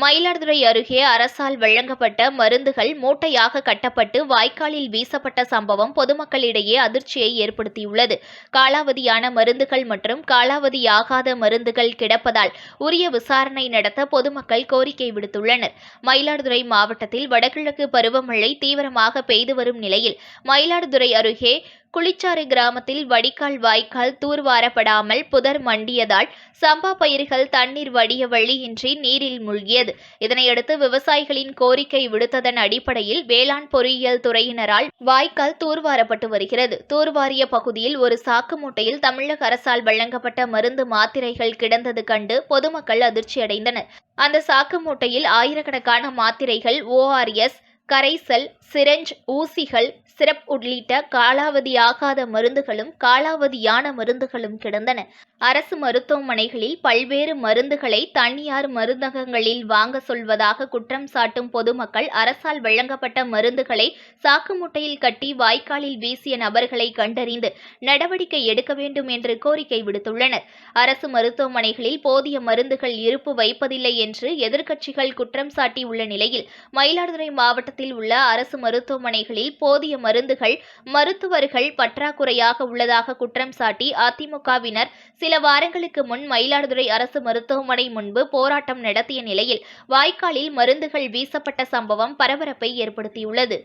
மயிலாடுதுறை அருகே அரசால் வழங்கப்பட்ட மருந்துகள் மூட்டையாக கட்டப்பட்டு வாய்க்காலில் வீசப்பட்ட சம்பவம் பொதுமக்களிடையே அதிர்ச்சியை ஏற்படுத்தியுள்ளது. காலாவதியான மருந்துகள் மற்றும் காலாவதியாகாத மருந்துகள் கிடப்பதால் உரிய விசாரணை நடத்த பொதுமக்கள் கோரிக்கை விடுத்துள்ளனர். மயிலாடுதுறை மாவட்டத்தில் வடகிழக்கு பருவமழை தீவிரமாக பெய்து வரும் நிலையில் மயிலாடுதுறை அருகே குளிச்சாறு கிராமத்தில் வடிகால் வாய்க்கால் தூர்வாரப்படாமல் புதர் மண்டியதால் சம்பா பயிர்கள் தண்ணீர் வடிய வழியின்றி நீரில் மூழ்கியது. இதனையடுத்து விவசாயிகளின் கோரிக்கை விடுத்ததன் அடிப்படையில் வேளாண் பொறியியல் துறையினரால் வாய்க்கால் தூர்வாரப்பட்டு வருகிறது. தூர்வாரிய பகுதியில் ஒரு சாக்கு மூட்டையில் தமிழக அரசால் வழங்கப்பட்ட மருந்து மாத்திரைகள் கிடந்தது கண்டு பொதுமக்கள் அதிர்ச்சியடைந்தனர். அந்த சாக்கு மூட்டையில் ஆயிரக்கணக்கான மாத்திரைகள் ஓஆர்எஸ் கரைசல் சிரஞ்ச் ஊசிகள் சிரப் உள்ளிட்ட காலாவதியாகாத மருந்துகளும் காலாவதியான மருந்துகளும் கிடந்தன. அரசு மருத்துவமனைகளில் பல்வேறு மருந்துகளை தனியார் மருந்தகங்களில் வாங்க சொல்வதாக குற்றம் சாட்டும் பொதுமக்கள் அரசால் வழங்கப்பட்ட மருந்துகளை சாக்கு முட்டையில் கட்டி வாய்க்காலில் வீசிய நபர்களை கண்டறிந்து நடவடிக்கை எடுக்க வேண்டும் என்று கோரிக்கை விடுத்துள்ளனர். அரசு மருத்துவமனைகளில் போதிய மருந்துகள் இருப்பு வைப்பதில்லை என்று எதிர்க்கட்சிகள் குற்றம் சாட்டியுள்ள நிலையில் மயிலாடுதுறை மாவட்டத்தில் உள்ள அரசு மருத்துவமனைகளில் போதிய மருந்துகள் மருத்துவர்கள் பற்றாக்குறையாக உள்ளதாக குற்றம் சாட்டி அதிமுகவினர் சில வாரங்களுக்கு முன் மயிலாடுதுறை அரசு மருத்துவமனை முன்பு போராட்டம் நடத்திய நிலையில் வாய்க்காலில் மருந்துகள் வீசப்பட்ட சம்பவம் பரபரப்பை ஏற்படுத்தியுள்ளது.